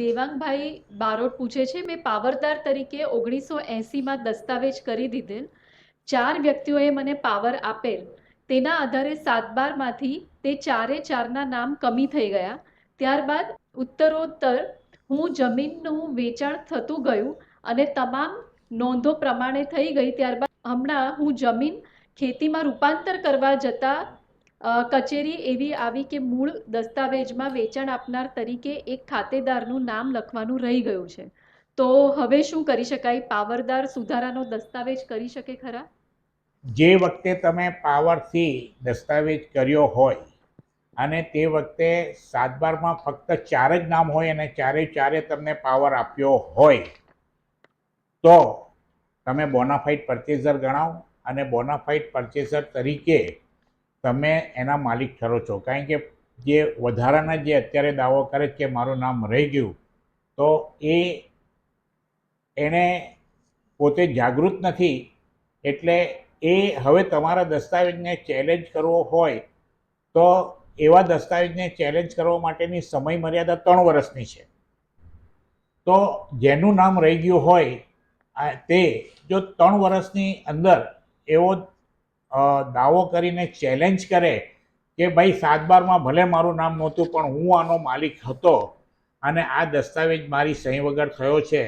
દેવાંગભાઈ બારોટ પૂછે છે, મેં પાવરદાર તરીકે ઓગણીસો એંસીમાં દસ્તાવેજ કરી દીધેલ. ચાર વ્યક્તિઓએ મને પાવર આપેલ. તેના આધારે સાત બારમાંથી તે ચારે ચારના નામ કમી થઈ ગયા. ત્યારબાદ ઉત્તરોત્તર, હું જમીનનું વેચાણ થતું ગયું અને તમામ નોંધો પ્રમાણે થઈ ગઈ. ત્યારબાદ હમણાં હું જમીન ખેતીમાં રૂપાંતર કરવા જતાં કચેરી એવી આવી કે મૂળ દસ્તાવેજમાં વેચાણ આપનાર તરીકે એક ખાતેદારનું નામ લખવાનું રહી ગયું છે. તો હવે શું કરી શકાય? પાવરદાર સુધારાનો દસ્તાવેજ કરી શકે ખરા? જે વખતે તમે પાવરથી દસ્તાવેજ કર્યો હોય અને તે વખતે સાતબારમાં ફક્ત ચાર જ નામ હોય અને ચારે ચારે તમને પાવર આપ્યો હોય, તો તમે બોનાફાઇડ પરચેઝર ગણાવો અને બોનાફાઇડ પરચેઝર તરીકે તમે એના માલિક ઠરો છો. કારણ કે જે વધારાના જે અત્યારે દાવો કરે કે મારું નામ રહી ગયું, તો એ એણે પોતે જાગૃત નથી. એટલે એ હવે તમારા દસ્તાવેજને ચેલેન્જ કરવો હોય, તો એવા દસ્તાવેજને ચેલેન્જ કરવા માટેની સમય મર્યાદા ત્રણ વર્ષની છે. તો જેનું નામ રહી ગયું હોય તે જો ત્રણ વર્ષની અંદર એવો દાવો કરીને ચેલેન્જ કરે કે ભાઈ સાત બારમાં ભલે મારું નામ નહોતું, પણ હું આનો માલિક હતો અને આ દસ્તાવેજ મારી સહી વગર થયો છે,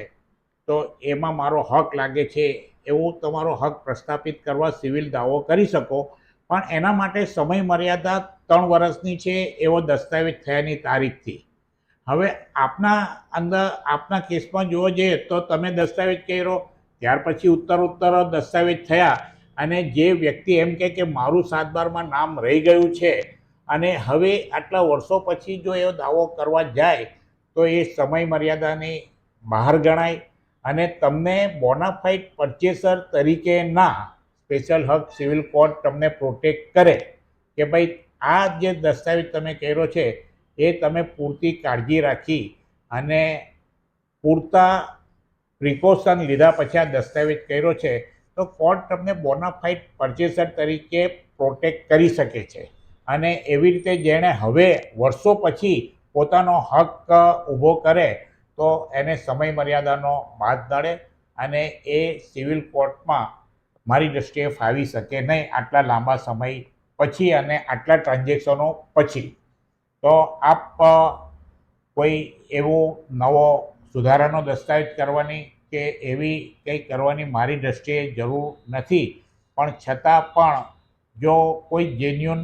તો એમાં મારો હક લાગે છે એવું તમારો હક પ્રસ્થાપિત કરવા સિવિલ દાવો કરી શકો. પણ એના માટે સમય મર્યાદા ત્રણ વર્ષની છે એવો દસ્તાવેજ થયાની તારીખથી. હવે આપના અંદર, આપના કેસમાં જોવા જઈએ તો તમે દસ્તાવેજ કર્યો, ત્યાર પછી ઉત્તર ઉત્તર દસ્તાવેજ થયા અને જે વ્યક્તિ એમ કહે કે મારું સાત બારમાં નામ રહી ગયું છે અને હવે આટલા વર્ષો પછી જો એવો દાવો કરવા જાય, તો એ સમય મર્યાદાની બહાર ગણાય અને તમને બોનાફાઇટ પરચેસર તરીકેના સ્પેશિયલ હક સિવિલ કોર્ટ તમને પ્રોટેક્ટ કરે કે ભાઈ, આ જે દસ્તાવેજ તમે કર્યો છે, એ તમે પૂરતી કાળજી રાખી અને પૂરતા પ્રિકોશન લીધા પછી આ દસ્તાવેજ કર્યો છે તો કોર્ટ તમને બોનાફાઇડ પરચેસર તરીકે પ્રોટેક્ટ કરી શકે છે. અને એવી રીતે જેણે હવે વર્ષો પછી પોતાનો હક ઊભો કરે, તો એને સમય મર્યાદાનો બાદ નડે અને એ સિવિલ કોર્ટમાં મારી દ્રષ્ટિએ ફાવી શકે નહીં આટલા લાંબા સમય પછી અને આટલા ટ્રાન્ઝેક્શનો પછી. તો આપ કોઈ એવો નવો સુધારાનો દસ્તાવેજ કરવાની કે એવી કંઈ કરવાની મારી દ્રષ્ટિએ જરૂર નથી. પણ છતાં પણ જો કોઈ જેન્યુન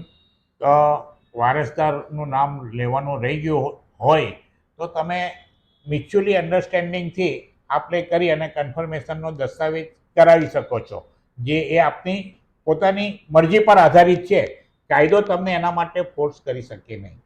વારસદારનું નામ લેવાનું રહી ગયું હોય, તો તમે મ્યુચ્યુઅલી અન્ડરસ્ટેન્ડિંગથી આપણે કરી અને કન્ફર્મેશનનો દસ્તાવેજ કરાવી શકો છો, જે એ આપની પોતાની મરજી પર આધારિત છે. કાયદો તમને એના માટે ફોર્સ કરી શકે નહીં.